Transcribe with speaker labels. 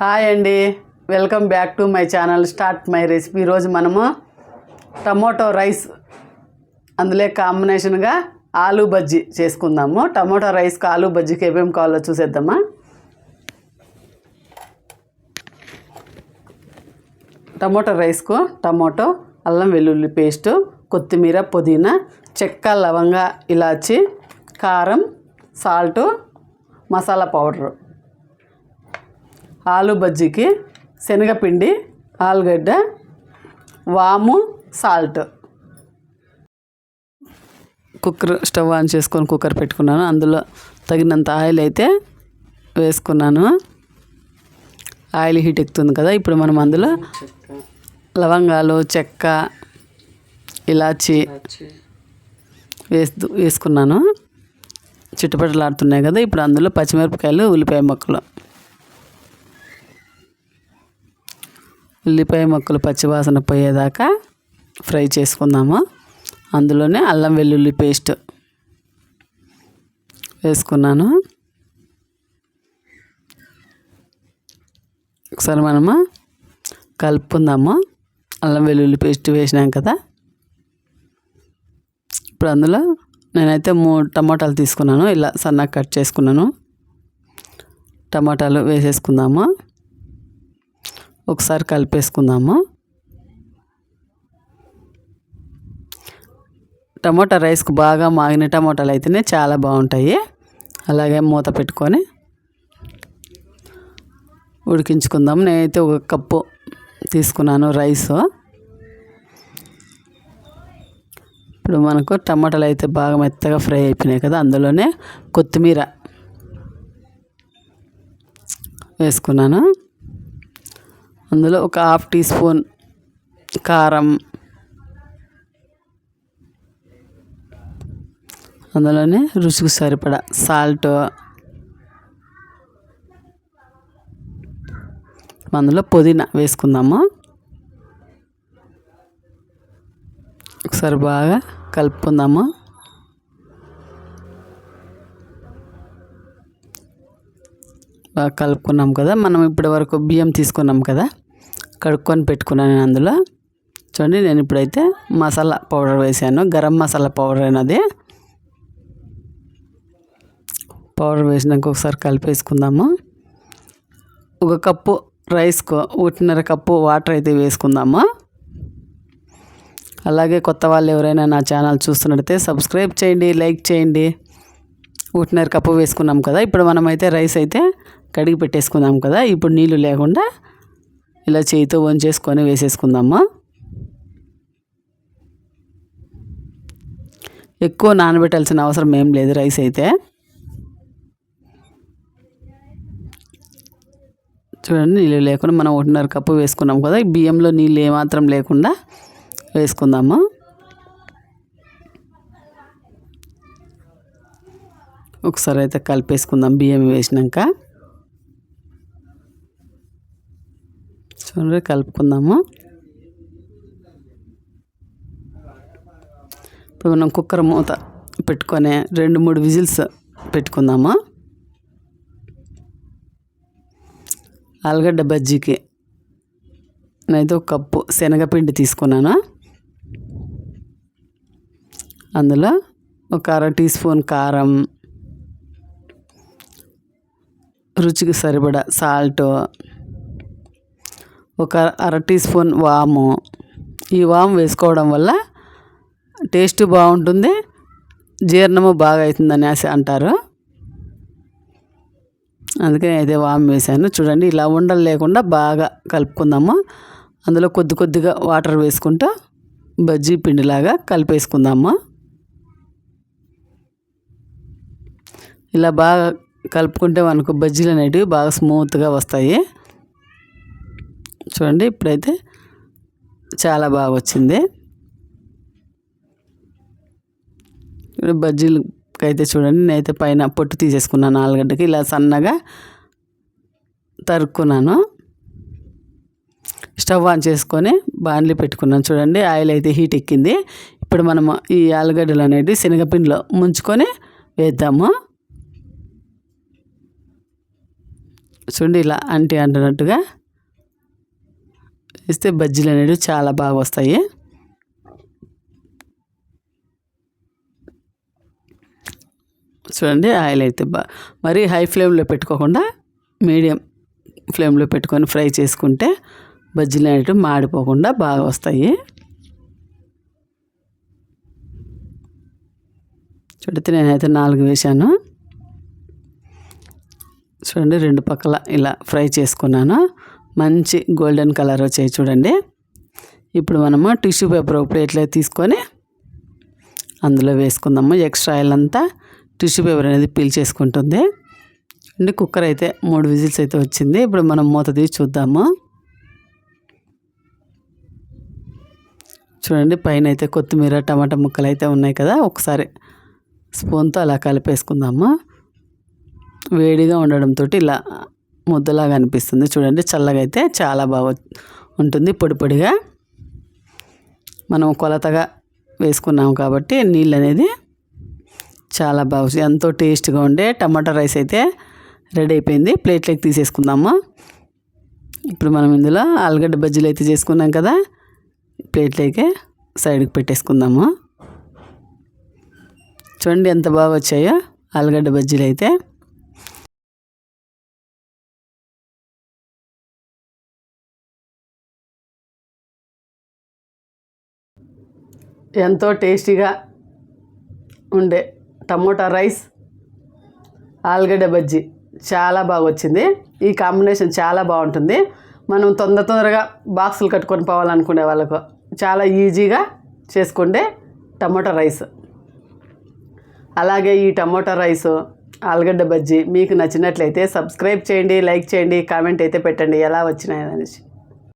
Speaker 1: Hi అండి. Welcome back to my channel start my recipe. ఈరోజు మనము టమోటో రైస్ అందులో కాంబినేషన్గా ఆలూ బజ్జీ చేసుకుందాము. టమోటో రైస్కి ఆలూ బజ్జీకి ఏమేమి కావాలో చూసేద్దామా? టమోటో రైస్కు టమోటో అల్లం వెల్లుల్లి పేస్టు కొత్తిమీర పుదీనా చెక్క లవంగ ఇలాచి కారం సాల్టు మసాలా పౌడరు. ఆలు బజ్జీకి శనగపిండి ఆలుగడ్డ వాము సాల్ట్. కుక్కర్ స్టవ్ ఆన్ చేసుకొని కుక్కర్ పెట్టుకున్నాను. అందులో తగినంత ఆయిల్ అయితే వేసుకున్నాను. ఆయిల్ హీట్ ఎక్కుతుంది కదా ఇప్పుడు మనం అందులో లవంగాలు చెక్క ఇలాచి వేస్తూ వేసుకున్నాను. చుట్టుపక్కలాడుతున్నాయి కదా ఇప్పుడు అందులో పచ్చిమిరపకాయలు ఉల్లిపాయ ముక్కలు. ఉల్లిపాయ ముక్కలు పచ్చివాసన పోయేదాకా ఫ్రై చేసుకుందాము. అందులోనే అల్లం వెల్లుల్లి పేస్ట్ వేసుకున్నాను. ఒకసారి మనము కలుపుకుందాము. అల్లం వెల్లుల్లి పేస్ట్ వేసినాం కదా. ఇప్పుడు అందులో నేనైతే మూడు టమాటాలు తీసుకున్నాను. ఇలా సన్నగా కట్ చేసుకున్నాను. టమాటాలు వేసేసుకుందాము. ఒకసారి కలిపేసుకుందాము? టమోటా రైస్కు బాగా మాగిన టమోటాలు అయితేనే చాలా బాగుంటాయి. అలాగే మూత పెట్టుకొని ఉడికించుకుందాం. నేనైతే ఒక కప్పు తీసుకున్నాను రైస్. ఇప్పుడు మనకు టమాటాలు అయితే బాగా మెత్తగా ఫ్రై అయిపోయినాయి కదా అందులోనే కొత్తిమీర వేసుకున్నాను. అందులో ఒక హాఫ్ టీ స్పూన్ కారం. అందులోనే రుచికి సరిపడా సాల్ట్. అందులో పుదీనా వేసుకుందాము. ఒకసారి బాగా కలుపుకుందాము బాగా కలుపుకున్నాం కదా. మనం ఇప్పటి వరకు బియ్యం తీసుకున్నాం కదా. కడుక్కొని పెట్టుకున్నాను నేను అందులో. చూడండి నేను ఇప్పుడైతే మసాలా పౌడర్ వేసాను. గరం మసాలా పౌడర్ అయినది పౌడర్ వేసినాక ఒకసారి కలిపేసుకుందాము. ఒక కప్పు రైస్కు ఒకటిన్నర కప్పు వాటర్ అయితే వేసుకుందాము. అలాగే కొత్త వాళ్ళు ఎవరైనా నా ఛానల్ చూస్తున్నట్టయితే సబ్స్క్రైబ్ చేయండి లైక్ చేయండి. ఒకటిన్నర కప్పు వేసుకున్నాం కదా. ఇప్పుడు మనమైతే రైస్ అయితే కడిగి పెట్టేసుకుందాం కదా ఇప్పుడు నీళ్ళు లేకుండా ఇలా చేయితో వంచేసుకొని వేసేసుకుందాము? ఎక్కువ నానబెట్టాల్సిన అవసరం ఏం లేదు రైస్ అయితే. చూడండి నీళ్ళు లేకుండా మనం ఒకటిన్నర కప్పు వేసుకున్నాం కదా ఈ బియ్యంలో నీళ్ళు ఏమాత్రం లేకుండా వేసుకుందాము? ఒకసారి అయితే కలిపేసుకుందాం బియ్యం వేసినాక. చూడండి కలుపుకుందాము. ఇప్పుడు మనం కుక్కర్ మూత పెట్టుకొని రెండు మూడు విజిల్స్ పెట్టుకుందాము. ఆలుగడ్డ బజ్జీకి నేనైతే ఒక కప్పు శనగపిండి తీసుకున్నాను. అందులో ఒక అర టీ స్పూన్ కారం రుచికి సరిపడా సాల్ట్ ఒక అర టీ స్పూన్ వాము. ఈ వాము వేసుకోవడం వల్ల టేస్ట్ బాగుంటుంది జీర్ణము బాగా అవుతుందని అంటారు. అందుకే అయితే వామ్ వేసాను. చూడండి ఇలా ఉండలు లేకుండా బాగా కలుపుకుందాము. అందులో కొద్ది కొద్దిగా వాటర్ వేసుకుంటూ బజ్జీ పిండిలాగా కలిపేసుకుందాము. ఇలా బాగా కలుపుకుంటే మనకు బజ్జీలు అనేటివి బాగా స్మూత్గా వస్తాయి. చూడండి ఇప్పుడైతే చాలా బాగా వచ్చింది. బజ్జీలు అయితే చూడండి నేనైతే పైన పొట్టు తీసేసుకున్నాను ఆలుగడ్డకి ఇలా సన్నగా తరుక్కున్నాను. స్టవ్ ఆన్ చేసుకొని బాండ్లీ పెట్టుకున్నాను చూడండి ఆయిల్ అయితే హీట్ ఎక్కింది. ఇప్పుడు మనము ఈ ఆలుగడ్డలు అనేవి శనగపిండిలో ముంచుకొని వేద్దాము. చూడండి ఇలా అంటి అంటున్నట్టుగా ఇస్తే బజ్జీలు అనేవి చాలా బాగా వస్తాయి. చూడండి ఆయిల్ అయితే బా మరీ హై ఫ్లేమ్లో పెట్టుకోకుండా మీడియం ఫ్లేమ్లో పెట్టుకొని ఫ్రై చేసుకుంటే బజ్జీలు అనేవి మాడిపోకుండా బాగా వస్తాయి. చూడితే నేనైతే నాలుగు వేశాను. చూడండి రెండు పక్కల ఇలా ఫ్రై చేసుకున్నాను. మంచి గోల్డెన్ కలర్ వచ్చాయి చూడండి. ఇప్పుడు మనము టిష్యూ పేపర్ ఒక ప్లేట్లో తీసుకొని అందులో వేసుకుందాము. ఎక్స్ట్రా ఆయిల్ అంతా టిష్యూ పేపర్ అనేది పీల్చేసుకుంటుంది అండి కుక్కర్ అయితే మూడు విజిల్స్ అయితే వచ్చింది. ఇప్పుడు మనం మూత తీసి చూద్దాము. చూడండి పైన అయితే కొత్తిమీర టమాటా ముక్కలు అయితే ఉన్నాయి కదా. ఒకసారి స్పూన్తో అలా కలిపేసుకుందాము. వేడిగా ఉండడంతో ఇలా ముద్దలాగా అనిపిస్తుంది. చూడండి చల్లగా అయితే చాలా బాగా ఉంటుంది. పొడి పొడిగా మనం కొలతగా వేసుకున్నాం కాబట్టి నీళ్ళు అనేది చాలా బాగా ఎంతో టేస్ట్గా ఉండే టమాటా రైస్ అయితే రెడీ అయిపోయింది. ప్లేట్లోకి తీసేసుకుందాము. ఇప్పుడు మనం ఇందులో ఆలుగడ్డ బజ్జీలు అయితే చేసుకున్నాం కదా ప్లేట్లోకి సైడ్కి పెట్టేసుకుందాము. చూడండి ఎంత బాగా వచ్చాయో ఆలుగడ్డ బజ్జీలు అయితే. ఎంతో టేస్టీగా ఉండే టమోటా రైస్ ఆలుగడ్డ బజ్జీ చాలా బాగా వచ్చింది ఈ కాంబినేషన్ చాలా బాగుంటుంది. మనం తొందర తొందరగా బాక్సులు కట్టుకొని పోవాలనుకునే వాళ్ళకు చాలా ఈజీగా చేసుకుండే టమోటా రైస్. అలాగే ఈ టమోటా రైస్ ఆలుగడ్డ బజ్జీ మీకు నచ్చినట్లయితే సబ్స్క్రైబ్ చేయండి లైక్ చేయండి కామెంట్ అయితే పెట్టండి ఎలా వచ్చినాయి అనేసి